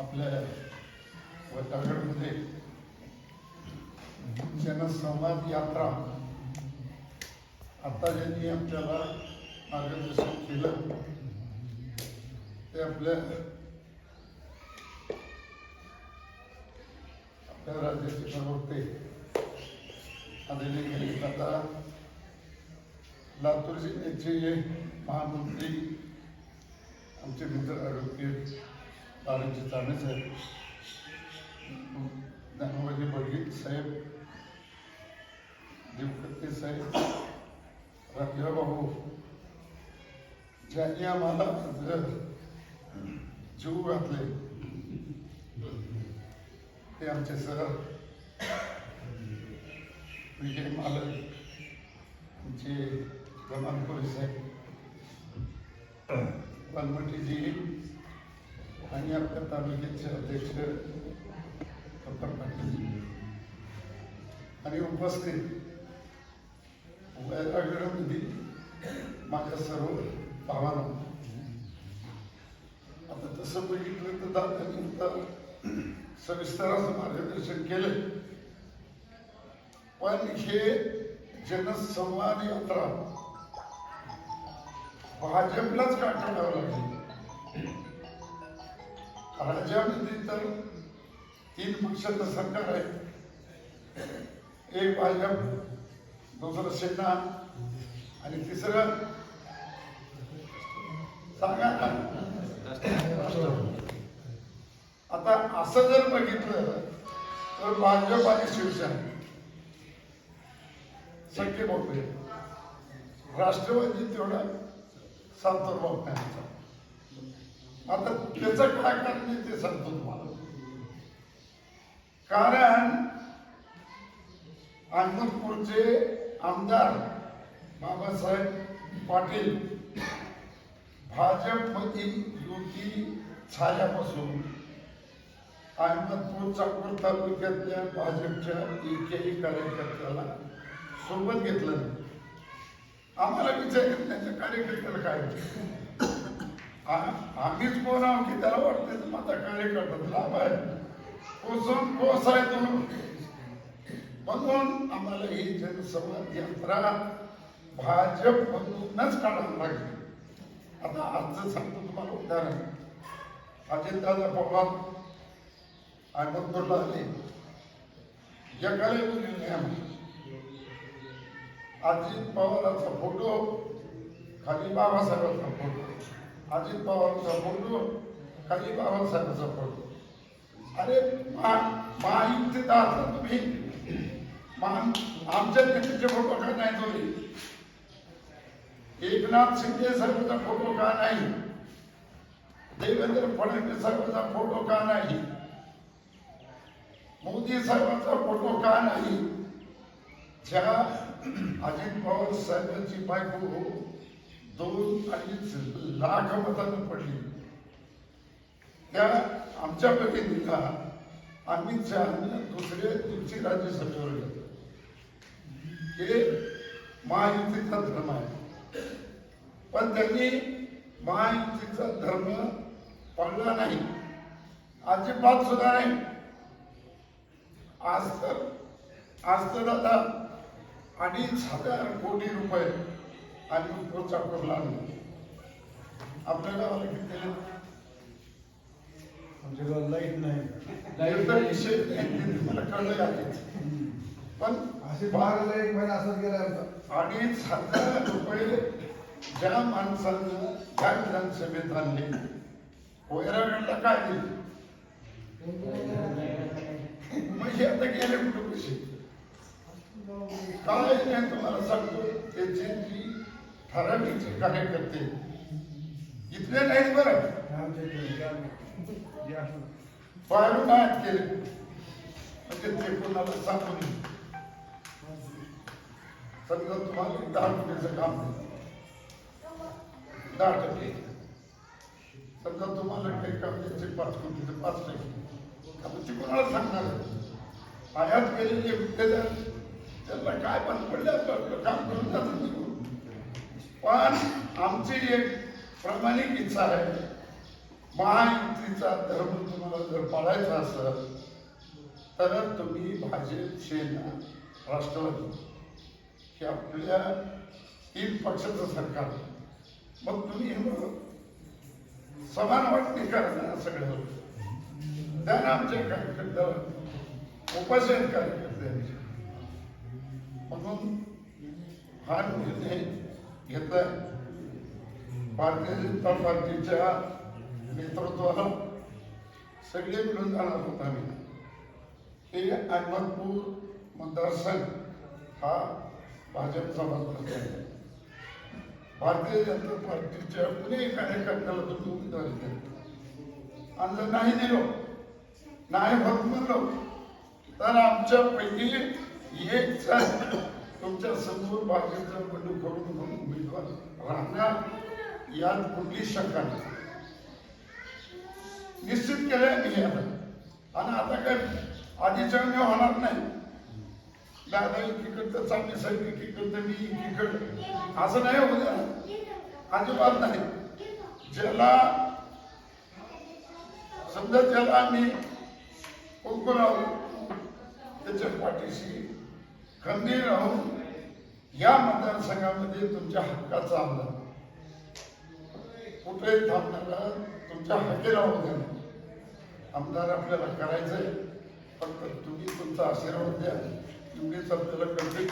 आपल्या वतागडमध्ये जनसंवाद यात्रा. आता ज्यांनी आपल्याला मार्गदर्शन केलं ते आपल्या आपल्या राज्याचे प्रवक्ते आदरणीय गणेश दादा लातूर जिल्ह्याचे महामंत्री आमचे मित्र आरोग्य बालाजी चांदे साहेब धनवाजी बडगे साहेब देवकते साहेब राजाभाऊ ज्यांनी आम्हाला जीव घातले ते आमचे सर. विजय मालक आमचे प्रमाणपुरी साहेब वाल्मटीजी आणि आपल्या तालुक्याचे अध्यक्ष डॉक्टर पाटील आणि उपस्थित वैरागडमधील माझ्या सर्व भावांना. आता तसं बघितलं तर दादांनी तर सविस्तर असं मार्गदर्शन केलं. पण हे जनसंवाद यात्रा भाजपलाच काढावं लागली. राज्यामध्ये तर तीन पक्षाचं सरकार आहे. एक भाजप दुसरं सेना आणि तिसरं सांगा ना. आता असं जर बघितलं तर भाजप आणि शिवसेना शक्य बघतोय राष्ट्रवादी तेवढा सांगतो त्यांचा आता त्याचं काय कारण ते सांगतो तुम्हाला. कारण अहमदपूरचे आमदार बाबासाहेब पाटील भाजपमधील युती झाल्यापासून अहमदपूर चाकूर तालुक्यातल्या भाजपच्या एकही कार्यकर्त्याला सोबत घेतलं नाही. आम्हाला विचार त्यांच्या कार्यकर्त्याला काय आम्हीच कोण आहोत की त्याला वाटते माझा कार्यकर्ता लाभ आहे. कोसून कोस आहे तो? म्हणून आम्हाला ही जनसंवाद यात्रा भाजपमधूनच काढावं लागली. आता आजचं सांगतो तुम्हाला उदाहरण. अजितदादा पवार अहमदपूरला आले जगाला बोलले आम्ही. अजित पवारांचा फोटो खाली बाबासाहेबांचा फोटो. अजित पवारांचा फोटो खाली बाबासाहेबांचा फोटो. अरे मा महायुतीचा तुम्ही. आमच्या नेत्याचे फोटो का नाही तुम्ही? एकनाथ शिंदे साहेबांचा फोटो का नाही? देवेंद्र फडणवीस साहेबांचा फोटो का नाही? मोदी साहेबांचा फोटो का नाही? ज्या अजित पवार साहेबांची बायको दोन अडीच लाख मतानं पडली. त्या आमच्या प्रतिनिधीला अमित शहानं दुसरे तुमची राज्यसभेवर गेले हे महायुतीचा धर्म आहे. पण त्यांनी महायुतीचा धर्म पाळला नाही. अजिबात सुद्धा नाही. आज तर आज तर आता अडीच हजार कोटी रुपये आणि प्रोत्साहन आणले आपल्या गावाला किती दिले? आमच्या गावात लाइट नाही. ते तुम्हाला कळलं आधीच. पण असे बारा एक महिना असाच गेला आमचा. अडीच हजार रुपये ज्या माणसानं त्या विधानसभेत आणले वैरागडला काय दिले? हे आता गेले कुठं पैसे? काय नाही तुम्हाला सांगतो त्याचे ठराविक जे कार्यकर्ते इथले नाहीत बरं. आमच्या काय केले? म्हणजे ते कोणाला सांगू नये. समजा तुम्हाला दहा कोटीचं काम दहा टक्के. समजा तुम्हाला काही काम द्यायचे पाच कोटीचं पाच टक्के. आपण ते कोणाला सांगणार आयात केलेले गुत्तेदार त्यांना काय पण पडलं काम करून जातात. पण आमची एक प्रामाणिक इच्छा आहे. महायुतीचा धर्म तुम्हाला जर पाळायचा असेल तर तुम्ही भाजप सेना राष्ट्रवादी हे आपल्या तीन पक्षाचं सरकार मग तुम्ही समान वाटणी करा ना सगळ्या त्यानं आमच्या कार्यकर्त्याला. उपासन आहेत म्हणून हा निर्णय घेतलं भारतीय जनता पार्टीच्या नेतृत्वाला सगळे मिळून जाणार होत आम्ही. हे अहमदपूर मतदारसंघ हा भाजपचा मतदारसंघ आहे. भारतीय जनता पार्टीच्या पुणे कार्यकर्त्याला तुम्ही उमेदवारी द्या आणि जर नाही दिलो. नाही होत म्हणलो. तर आमच्यापैकी एक जण तुमच्यासमोर भाजपचा बंडू करून म्हणून उमेदवार राहणार यात कुठली शंका नाही. निश्चित केले मी आता आणि आता काय? आधीच्या मी होणार नाही. दादा एकीकडं चांगली साहेब एकीकडं मी एकीकडं. असं नाही होणार अजिबात नाही. ज्याला समजा ज्याला आम्ही कोंकण आहोत त्याच्या पाठीशी खंबीर राहून या मतदारसंघामध्ये तुमच्या हक्काचा आमदार. कुठेही थांबणारा तुमच्या हक्के राहून द्या. आमदार आपल्याला करायचंय. फक्त तुम्ही तुमचा आशीर्वाद द्या. एवढीच आपल्याला कळते